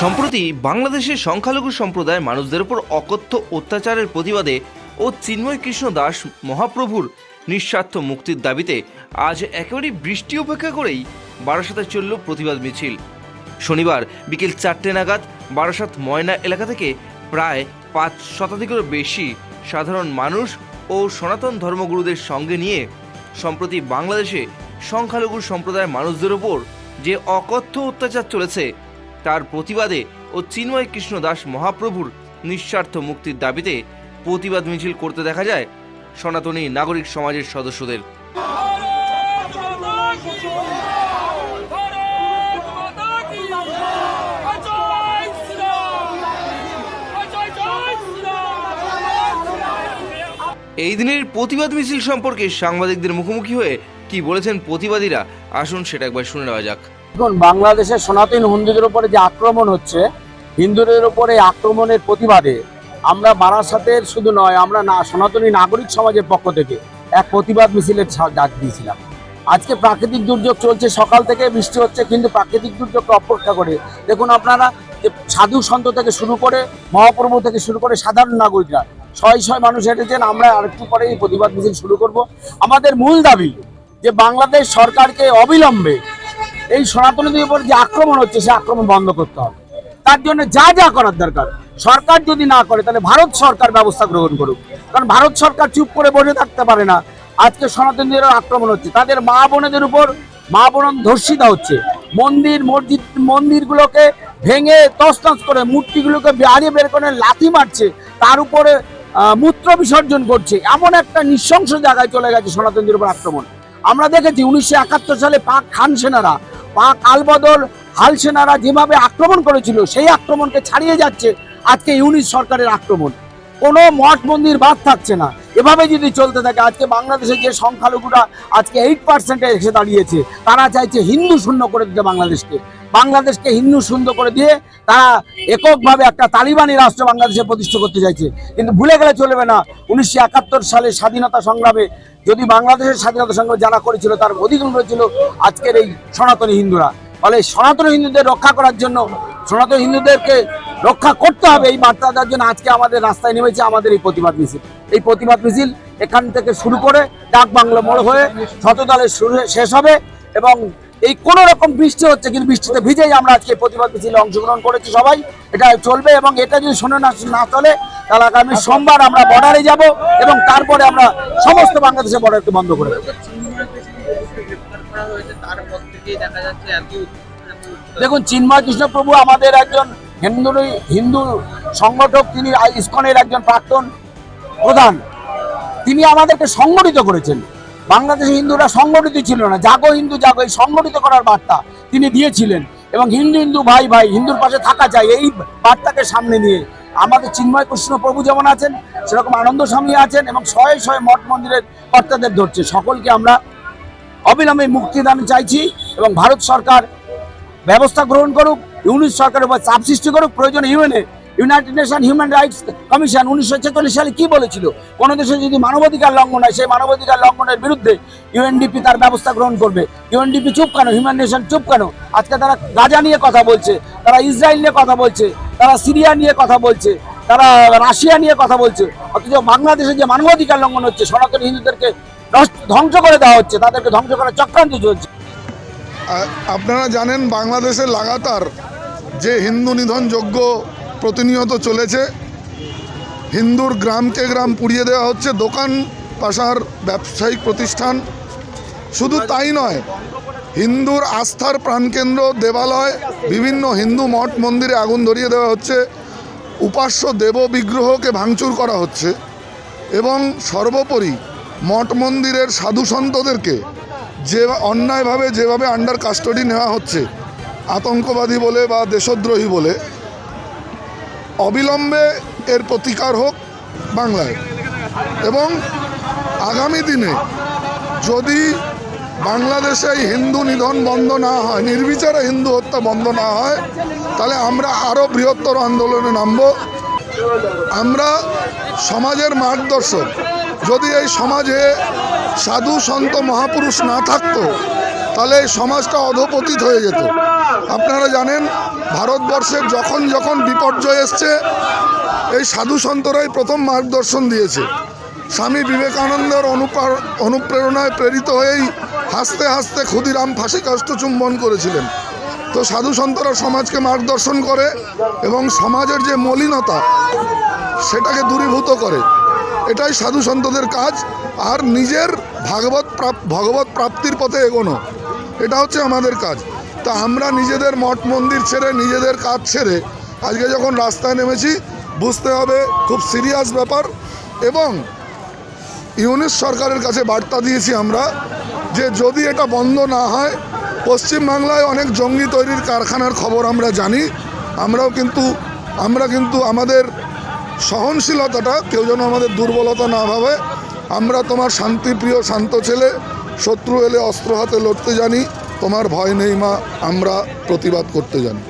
সম্প্রতি বাংলাদেশের সংখ্যালঘু সম্প্রদায়ের মানুষদের উপর অকথ্য অত্যাচারের প্রতিবাদে ও চিন্ময় কৃষ্ণ দাস মহাপ্রভুর নিঃস্বার্থ মুক্তির দাবিতে আজ একেবারেই বৃষ্টি উপেক্ষা করেই বারাসাতে চলল প্রতিবাদ মিছিল। শনিবার বিকেল চারটে নাগাদ বারাসাত ময়না এলাকা থেকে প্রায় পাঁচ শতাধিকেরও বেশি সাধারণ মানুষ ও সনাতন ধর্মগুরুদের সঙ্গে নিয়ে সম্প্রতি বাংলাদেশে সংখ্যালঘু সম্প্রদায়ের মানুষদের ওপর যে অকথ্য অত্যাচার চলেছে, তার প্রতিবাদে ও চিন্ময় কৃষ্ণ দাস মহাপ্রভুর নিঃস্বার্থ মুক্তির দাবিতে প্রতিবাদ মিছিল করতে দেখা যায় সনাতনী নাগরিক সমাজের সদস্যদের। এই দিনের প্রতিবাদ মিছিল সম্পর্কে সাংবাদিকদের মুখোমুখি হয়ে কি বলেছেন প্রতিবাদীরা, আসুন সেটা একবার শুনে নেওয়া যাক। এখন বাংলাদেশের সনাতন হিন্দুদের উপরে যে আক্রমণ হচ্ছে, হিন্দুদের উপরে আক্রমণের প্রতিবাদে আমরা বারাসাতের শুধু নয়, আমরা না, সনাতনী নাগরিক সমাজের পক্ষ থেকে এক প্রতিবাদ মিছিলের ডাক দিয়েছিলাম। আজকে প্রাকৃতিক দুর্যোগ চলছে, সকাল থেকে বৃষ্টি হচ্ছে, কিন্তু প্রাকৃতিক দুর্যোগকে অপেক্ষা করে, দেখুন আপনারা সাধু সন্ত থেকে শুরু করে, মহাপ্রভু থেকে শুরু করে সাধারণ নাগরিকরা, ছয় ছয় মানুষ হেঁটেছেন, আমরা আরেকটু পরে এই প্রতিবাদ মিছিল শুরু করব। আমাদের মূল দাবি যে বাংলাদেশ সরকারকে অবিলম্বে এই সনাতনীদের উপর যে আক্রমণ হচ্ছে, সে আক্রমণ বন্ধ করতে হবে। তার জন্য যা যা করার দরকার সরকার যদি না করে, তাহলে ভারত সরকার ব্যবস্থা গ্রহণ করুক। কারণ ভারত সরকার চুপ করে বসে থাকতে পারে না। আজকে সনাতনীদের আক্রমণ হচ্ছে। তাদের মা বোনেদের উপর মা বোন ধর্ষিতা হচ্ছে। মন্দির, মসজিদ, মন্দিরগুলোকে ভেঙে তছনছ করে, মূর্তিগুলোকে বাড়িয়ে বের করে লাথি মারছে। তার উপরে মূত্র বিসর্জন করছে। এমন একটা নৃশংস জায়গায় চলে গেছে সনাতনদের উপর আক্রমণ। আমরা দেখেছি উনিশশো একাত্তর সালে পাক খান সেনারা, পাক আলবদল হাল সেনারা যেভাবে আক্রমণ করেছিল, সেই আক্রমণকে ছাড়িয়ে যাচ্ছে। আজকে ইউনিট সরকারের আক্রমণ। কোনো মঠ মন্দির বাদ থাকছে না। এভাবে যদি চলতে থাকে, আজকে বাংলাদেশে যে সংখ্যালঘুরা আজকে এইট পার্সেন্টে এসে দাঁড়িয়েছে, তারা চাইছে হিন্দু শূন্য করে দিতে বাংলাদেশকে। বাংলাদেশকে হিন্দু শূন্য করে দিয়ে তারা এককভাবে একটা তালিবানি রাষ্ট্র বাংলাদেশে প্রতিষ্ঠা করতে চাইছে। কিন্তু ভুলে গেলে চলবে না। উনিশশো একাত্তর সালে স্বাধীনতা সংগ্রামে যদি বাংলাদেশের স্বাধীনতা সংগ্রাম যারা করেছিল, তার অধিকাংশ ছিল আজকের এই সনাতনী হিন্দুরা। ফলে সনাতন হিন্দুদের রক্ষা করার জন্য সনাতন হিন্দুদেরকে রক্ষা করতে হবে এই বার্তা দেওয়ার জন্য আজকে আমাদের রাস্তায় নেমেছে আমাদের এই প্রতিবাদ মিছিল। এই প্রতিবাদ মিছিল এখান থেকে শুরু করে ডাক বাংলা মোড় হয়ে শতদলে শুরু শেষ হবে এবং এই কোন রকম বৃষ্টি হচ্ছে কিন্তু বৃষ্টিতে ভিজেই আমরা আজকে প্রতিবাদ মিছিলে অংশগ্রহণ করেছি সবাই। এটা চলবে এবং এটা যদি শুনে না না চলে তাহলে আগামী সোমবার আমরা বর্ডারে যাব এবং তারপরে আমরা সমস্ত বাংলাদেশের বর্ডারকে বন্ধ করে দেবো। দেখুন চিন্ময় কৃষ্ণ প্রভু আমাদের একজন হিন্দু হিন্দু সংগঠক তিনি ইস্কনের একজন প্রাক্তন প্রধান। তিনি আমাদেরকে সংগঠিত করেছেন। বাংলাদেশে হিন্দুরা সংগঠিত ছিল না। জাগো হিন্দু, জাগো, এই সংগঠিত করার বার্তা তিনি দিয়েছিলেন। এবং হিন্দু হিন্দু, ভাই ভাই, হিন্দুর পাশে থাকা যায়, এই বার্তাকে সামনে নিয়ে। আমাদের চিন্ময় কৃষ্ণ প্রভু যেমন আছেন, সেরকম আনন্দ স্বামী আছেন এবং শয়ে শয়ে মঠ মন্দিরের কর্তাদের ধরছে। সকলকে আমরা অবিলম্বে মুক্তিদান চাইছি এবং ভারত সরকার ব্যবস্থা গ্রহণ করুক। ইউনিট সরকারের উপর চাপ সৃষ্টি করুক, প্রয়োজন UNA united nation human rights commission উনিশশো ছেচল্লিশ সালে কি বলেছিল? কোনো দেশে যদি মানবাধিকার লঙ্ঘন হয়, সেই মানবাধিকার লঙ্ঘনের বিরুদ্ধে ইউএনডিপি তার ব্যবস্থা গ্রহণ করবে। ইউএনডিপি চুপ কেন? হিউম্যান নেশন চুপ কেন? আজকে তারা গাজা নিয়ে কথা বলছে, তারা ইসরায়েল নিয়ে কথা বলছে, তারা সিরিয়া নিয়ে কথা বলছে, তারা রাশিয়া নিয়ে কথা বলছে, অথচ বাংলাদেশে যে মানবাধিকার লঙ্ঘন হচ্ছে, সনাতন হিন্দুদেরকে ধ্বংস করে দেওয়া হচ্ছে, তাদেরকে ধ্বংস করার চক্রান্ত চলছে। আপনারা জানেন বাংলাদেশে লাগাতার যে হিন্দু নিধন যজ্ঞ প্রতিনিয়ত চলেছে। হিন্দুর গ্রামকে গ্রাম পুড়িয়ে দেওয়া হচ্ছে দোকান পাশার ব্যবসায়িক প্রতিষ্ঠান। শুধু তাই নয়, হিন্দুর আস্থার প্রাণকেন্দ্র, দেবালয়, বিভিন্ন হিন্দু মঠ মন্দিরে আগুন ধরিয়ে দেওয়া হচ্ছে। উপাস্য দেব বিগ্রহকে ভাঙচুর করা হচ্ছে এবং সর্বোপরি মঠ মন্দিরের সাধু সন্তদেরকে যে অন্যায়ভাবে যেভাবে আন্ডার কাস্টডি নেওয়া হচ্ছে, আতঙ্কবাদী বলে বা দেশদ্রোহী বলে, অবিলম্বে এর প্রতিকার হোক বাংলায়। এবং আগামী দিনে যদি বাংলাদেশে হিন্দু নিধন বন্ধ না হয়, নির্বিচারে হিন্দু হত্যা বন্ধ না হয়, তাহলে আমরা আরও বৃহত্তর আন্দোলনে নামব। আমরা সমাজের মার্গদর্শক যদি এই সমাজে সাধু সন্ত মহাপুরুষ না থাকতো, তাহলে এই সমাজটা অধপতিত হয়ে যেত। আপনারা জানেন, ভারতবর্ষের যখন যখন বিপর্যয় এসছে, এই সাধু সন্তরাই প্রথম মার্গদর্শন দিয়েছে। স্বামী বিবেকানন্দের অনুপ্রা- অনুপ্রেরণায় প্রেরিত হয়েই হাসতে হাসতে ক্ষুদিরাম ফাঁসি কাষ্ট চুম্বন করেছিলেন। তো সাধু সন্তরা সমাজকে মার্গদর্শন করে এবং সমাজের যে মলিনতা, সেটাকে দূরীভূত করে। এটাই সাধু সন্তদের কাজ, আর নিজের ভাগবত ভগবত প্রাপ্তির পথে এগোনো। এটা হচ্ছে আমাদের কাজ। তা আমরা নিজেদের মঠ মন্দির ছেড়ে নিজেদের কাজ ছেড়ে আজকে যখন রাস্তায় নেমেছি, বুঝতে হবে খুব সিরিয়াস ব্যাপার এবং ইউনিস সরকারের কাছে বার্তা দিয়েছি আমরা যে যদি এটা বন্ধ না হয় পশ্চিমবাংলায় অনেক জঙ্গি তৈরির কারখানার খবর আমরা জানি। আমরাও কিন্তু, আমরা কিন্তু আমাদের সহনশীলতাটা কেউ যেন আমাদের দুর্বলতা না ভাবে। আমরা তোমার শান্তিপ্রিয় শান্ত ছেলে, শত্রু এলে অস্ত্র হাতে লড়তে জানি, তোমার ভয় নেই মা, আমরা প্রতিবাদ করতে জানি।